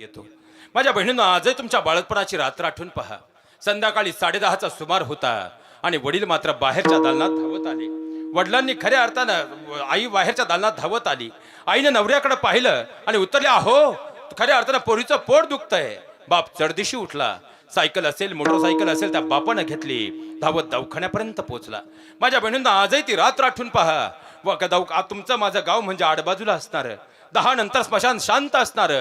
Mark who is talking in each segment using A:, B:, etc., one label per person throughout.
A: येतो. माझ्या बहिणीनं आजही तुमच्या बाळपणाची रात्र आठवून पहा. संध्याकाळी साडेदहाचा सुमार होता आणि वडील मात्र बाहेरच्या दालनात धावत आले. वडिलांनी खऱ्या अर्थानं आई बाहेरच्या दालनात धावत आली. आईनं नवऱ्याकडे पाहिलं आणि उतरले अहो खऱ्या अर्थानं पोरीचं पोट दुखतंय. बाप चढदिशी उठला. सायकल असेल मोटरसायकल असेल त्या बापानं घेतली. धावत दवाखान्यापर्यंत पोहोचला. माझ्या बहिणींना आजही ती रात्र आठवून पहा. व का तुमचं माझं गाव म्हणजे आडबाजूला असणार. दहा नंतर स्मशान शांत असणार.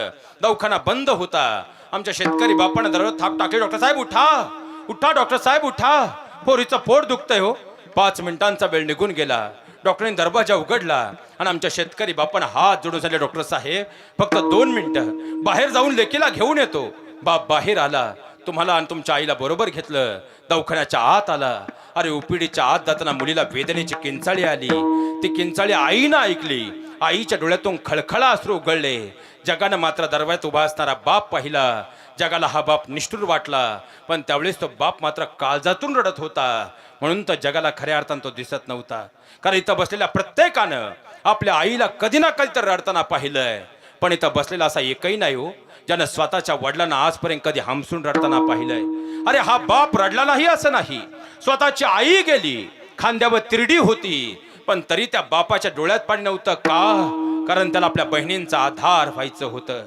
A: दवाखाना बंद होता. आमच्या शेतकरी बापानं दररोज थाप टाकले. डॉक्टर साहेब उठा. उठा डॉक्टर साहेब उठा. पोरीचं पोट दुखतंय हो. पाच मिनिटांचा वेळ निघून गेला. डॉक्टरांनी दरवाजा उघडला आणि आमच्या शेतकरी बापानं हात जोडून झाले डॉक्टर साहेब फक्त दोन मिनिटं. बाहेर जाऊन लेकीला घेऊन येतो. बाप बाहेर आला. तुम्हाला आणि तुमच्या आईला बरोबर घेतलं. दवाखान्याच्या आत आला. अरे उपिडीच्या आत जाताना मुलीला वेदनेची किंचाळी आली. ती किंचाळी आईनं ऐकली. आईच्या डोळ्यातून खळखळा अश्रू उघडले. जगानं मात्र दरवाज्यात उभा असणारा बाप पाहिला. जगाला हा बाप निष्ठुर वाटला. पण त्यावेळेस तो बाप मात्र काळजातून रडत होता. म्हणून तर जगाला खऱ्या अर्थानं तो दिसत नव्हता. कारण इथं बसलेल्या प्रत्येकानं आपल्या आईला कधी ना कधी तर रडताना पाहिलंय. पण इथं बसलेला असा एकही नाही हो ज्यानं स्वतःच्या वडिलांना आजपर्यंत कधी हमसून रडताना पाहिलंय. अरे हा बाप रडला नाही असं नाही. स्वतःची आई गेली खांद्यावर तिरडी होती. पण तरी त्या बापाच्या डोळ्यात पाणी नव्हतं का? कारण त्याला आपल्या बहिणींचा आधार व्हायचं होतं.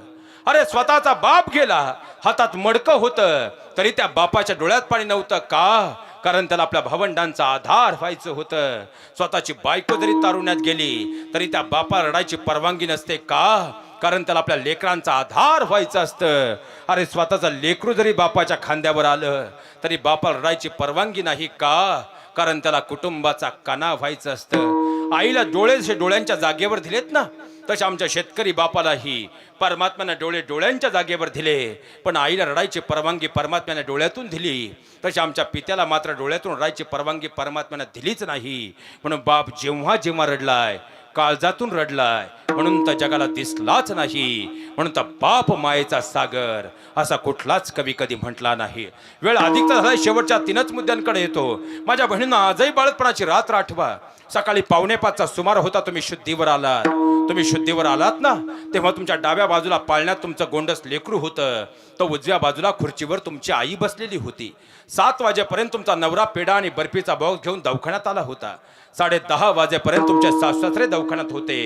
A: अरे स्वतःचा बाप गेला. हातात मडकं होतं. तरी त्या बापाच्या डोळ्यात पाणी नव्हतं का? कारण त्याला आपल्या भावंडांचा आधार व्हायचं होतं. स्वतःची बायको जरी तारुण्यात गेली तरी त्या बापा रडायची परवानगी नसते का? कारण त्याला आपल्या लेकरांचा आधार व्हायचं असतं. अरे स्वतःचं लेकरू जरी बापाच्या खांद्यावर आलं तरी बापा रडायची परवानगी नाही का? कारण त्याला कुटुंबाचा कणा व्हायचं असतं. आईला डोळे जसे डोळ्यांच्या जागेवर दिलेत ना? तसे आमच्या शेतकरी बापालाही. परमात्म्यानं डोळे डोळ्यांच्या जागेवर दिले. पण आईला रडायची परवानगी परमात्म्याने डोळ्यातून दिली. तसे आमच्या पित्याला मात्र डोळ्यातून रडायची परवानगी परमात्म्यानं दिलीच नाही. म्हणून बाप जेव्हा जेव्हा रडलाय काळजातून रडलाय म्हणून तर जगाला दिसलाच नाही. म्हणून तर पाप मायेचा सागर असा कुठलाच कवी कधी म्हटला नाही. वेळ अधिक तर झाला शेवटच्या तीनच मुद्द्यांकडे येतो. माझ्या बहिणींना आजही बाळतपणाची रात्र आठवा. सकाळी पावणे पाचचा सुमार होता तुम्ही शुद्धीवर आलात. तुम्ही शुद्धीवर आलात ना? तेव्हा तुमच्या डाव्या बाजूला पाळण्यात तुमचं गोंडस लेकरू होतं. तर उजव्या बाजूला खुर्चीवर तुमची आई बसलेली होती. सात वाजेपर्यंत तुमचा नवरा पेढा आणि बर्फीचा बॉक्स घेऊन दवाखान्यात आला होता. साडे दहा वाजेपर्यंत तुमचे सासरे दवाखान्यात होते.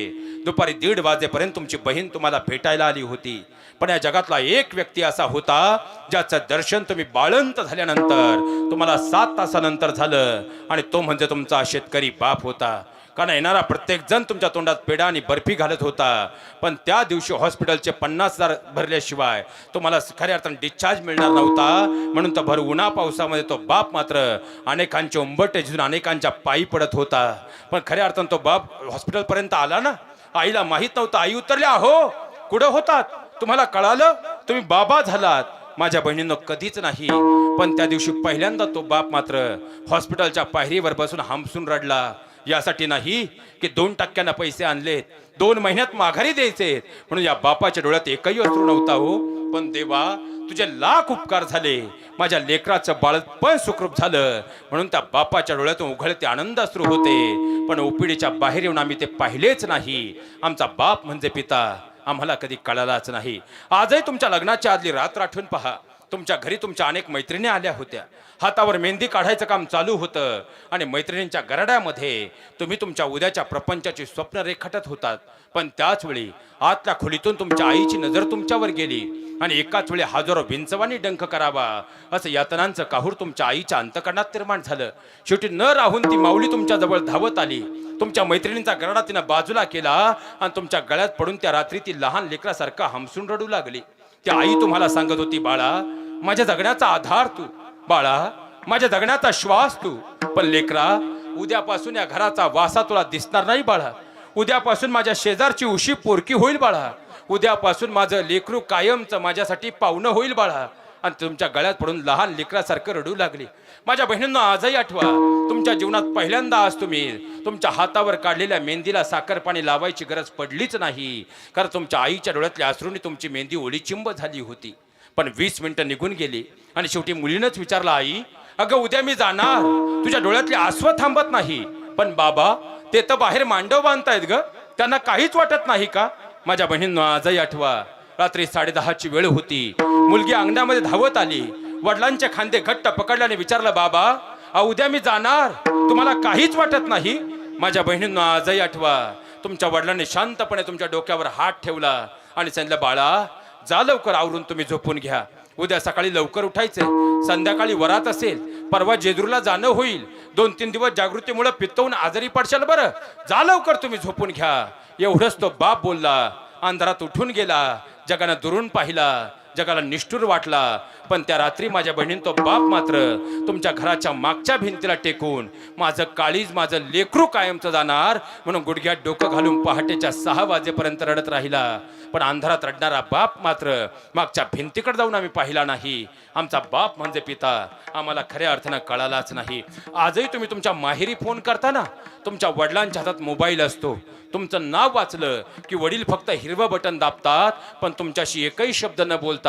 A: दुपारी दीड वाजेपर्यंत तुमची बहीण तुम्हाला भेटायला आली होती. पण या जगातला एक व्यक्ती असा होता ज्याचं दर्शन तुम्ही बाळंत झाल्यानंतर तुम्हाला सात तासानंतर झालं आणि तो म्हणजे तुमचा शेतकरी बाप होता. कारण येणारा प्रत्येक जण तुमच्या तोंडात पेढा आणि बर्फी घालत होता. पण त्या दिवशी हॉस्पिटलचे पन्नास हजार भरल्याशिवाय तुम्हाला खऱ्या अर्थानं डिस्चार्ज मिळणार नव्हता. म्हणून तर भर उन्हा पावसामध्ये तो बाप मात्र अनेकांचे उंबटे झिजून अनेकांच्या पायी पडत होता. पण खऱ्या अर्थानं तो बाप हॉस्पिटलपर्यंत आला ना? आईला माहीत नव्हतं आई उतरल्या हो कुठं होतात? तुम्हाला कळालं? तुम्ही बाबा झालात. माझ्या बहिणीनं कधीच नाही. पण त्या दिवशी पहिल्यांदा तो बाप मात्र हॉस्पिटलच्या पायरीवर बसून हामसून रडला. यासाठी नाही की दोन टक्क्यांना पैसे आणलेत. दोन महिन्यात माघारी द्यायचे. म्हणून या बापाच्या डोळ्यात एकही अश्रू नव्हता हो. पण देवा तुझे लाख उपकार झाले. माझ्या लेकराचं बाळपण सुखरूप झालं. म्हणून त्या बापाच्या डोळ्यातून उघडते आनंद अश्रू होते. पण ओपीडीच्या बाहेर येऊन आम्ही ते पाहिलेच नाही. आमचा बाप म्हणजे पिता. आम्हाला कधी कळालाच नाही. आजही तुमच्या लग्नाच्या आदली रात्र आठवून पहा. तुमच्या घरी तुमच्या अनेक मैत्रिणी आल्या होत्या. हातावर मेहंदी काढायचं काम चालू होतं. आणि मैत्रिणींच्या गरड्यामध्ये तुम्ही तुमच्या उद्याच्या प्रपंचाची स्वप्न रेखाटत होतात. पण त्याच वेळी आतल्या खोलीतून तुमच्या आईची नजर तुमच्यावर गेली. आणि एकाच वेळी हजारो भिंचवानी डंख करावा. असं यातनांचं काहूर तुमच्या आईच्या अंतकरणात निर्माण झालं. शेवटी न राहून ती माऊली तुमच्या जवळ धावत आली. तुमच्या मैत्रिणींचा गरडा तिनं बाजूला केला आणि तुमच्या गळ्यात पडून त्या रात्री ती लहान लेकरासारखा हमसून रडू लागली. ती आई तुम्हाला सांगत होती बाळा माझ्या जगण्याचा आधार तू बाळा. माझ्या जगण्याचा श्वास तू. पण लेकरा उद्यापासून या घराचा वासा तुला दिसणार नाही बाळा. उद्यापासून माझ्या शेजारची उशी पोरकी होईल बाळा. उद्यापासून माझं लेकरू कायमचं माझ्यासाठी पाहुणं होईल बाळा. आणि तुमच्या गळ्यात पडून लहान लेकरासारखं रडू लागली. माझ्या बहिणींना आजही आठवा. तुमच्या जीवनात पहिल्यांदा आज तुम्ही तुमच्या हातावर काढलेल्या मेहंदीला साखर पाणी लावायची गरज पडलीच नाही. कारण तुमच्या आईच्या डोळ्यातल्या अश्रूंनी तुमची मेहंदी ओलीचिंब झाली होती. पण वीस मिनिटं निघून गेली. आणि शेवटी मुलीनंच विचारलं आई अगं उद्या मी जाणार. तुझ्या डोळ्यातले आसव थांबत नाही. पण बाबा ते तर बाहेर मांडव बांधतायत ग. त्यांना काहीच वाटत नाही का? माझ्या बहिणींना आजही आठवा. रात्री साडेदहाची वेळ होती. मुलगी अंगणामध्ये धावत आली. वडिलांचे खांदे घट्ट पकडल्याने विचारलं बाबा उद्या मी जाणार. तुम्हाला काहीच वाटत नाही? माझ्या बहिणींना आजही आठवा. तुमच्या वडिलांनी शांतपणे तुमच्या डोक्यावर हात ठेवला आणि सांगितलं बाळा जा लवकर आवरून तुम्ही झोपून घ्या. उद्या सकाळी लवकर उठायचं संध्याकाळी वरात असेल. परवा जेजूरला जाणं होईल. दोन तीन दिवस जागृतीमुळे पित्तवून आजारी पडशाल बरं. जा लवकर तुम्ही झोपून घ्या. एवढंच तो बाप बोलला. अंधारात उठून गेला. जगानं दुरून पाहिला. जगाला निष्ठूर वाटला. पण त्या रात्री माझ्या बहिणीन तो बाप मात्र तुमच्या घराच्या मागच्या भिंतीला टेकून माझं काळीज माझं लेकरू कायमचं जाणार म्हणून गुडघ्यात डोकं घालून पहाटेच्या सहा वाजेपर्यंत रडत राहिला. पण अंधारात रडणारा बाप मात्र मागच्या भिंतीकडे जाऊन आम्ही पाहिला नाही. आमचा बाप म्हणजे पिता. आम्हाला खऱ्या अर्थानं कळालाच नाही. आजही तुम्ही तुमच्या माहेरी फोन करता ना? तुमच्या वडिलांच्या हातात मोबाईल असतो. तुमचं नाव वाचलं की वडील फक्त हिरवं बटन दाबतात पण तुमच्याशी एकही शब्द न बोलता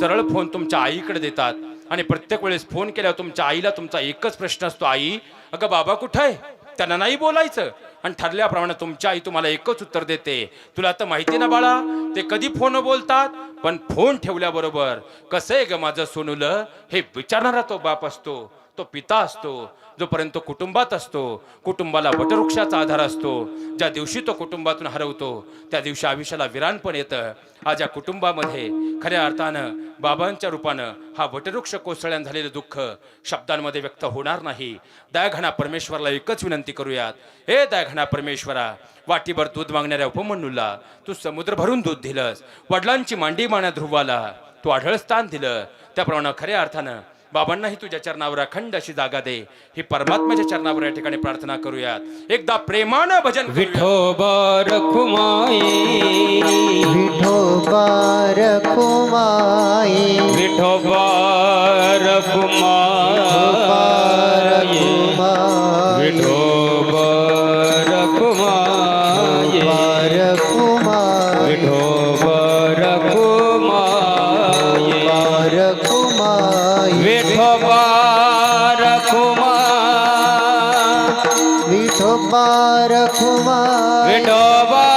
A: सरळ फोन तुमच्या आईकडे देतात. आणि प्रत्येक वेळेस फोन केल्यावर तुमच्या आईला तुमचा एकच प्रश्न असतो आई अगं बाबा कुठं आहे? त्यांना नाही बोलायचं. आणि ठरल्याप्रमाणे तुमची आई तुम्हाला एकच उत्तर देते. तुला तर माहिती ना बाळा ते कधी फोन बोलतात? पण फोन ठेवल्याबरोबर कसं आहे ग माझं सोनूलं? हे विचारणारा तो बाप असतो. तो पिता असतो जोपर्यंत तो कुटुंबात असतो कुटुंबाला वटवृक्षाचा आधार असतो. ज्या दिवशी तो कुटुंबातून हरवतो त्या दिवशी आयुष्याला विरान पण येतं. आज या कुटुंबामध्ये खऱ्या अर्थानं बाबांच्या रूपानं हा वटवृक्ष कोसळ्यान झालेलं दुःख शब्दांमध्ये व्यक्त होणार नाही. दयाघणा परमेश्वरला एकच विनंती करूयात. हे दयाघणा परमेश्वरा वाटीभर दूध मागणाऱ्या उपमन्यूला तू समुद्र भरून दूध दिलंस. वडिलांची मांडी माण्या ध्रुवाला तू आढळ स्थान दिलं. त्याप्रमाणे खऱ्या अर्थानं बाबांनाही तुझ्या चरणावर अखंड अशी जागा दे. ही परमात्म्याच्या चरणावर या ठिकाणी प्रार्थना करूयात. एकदा प्रेमानं भजन.
B: विठोबा रखुमाई
C: विठोबा
B: विठोबा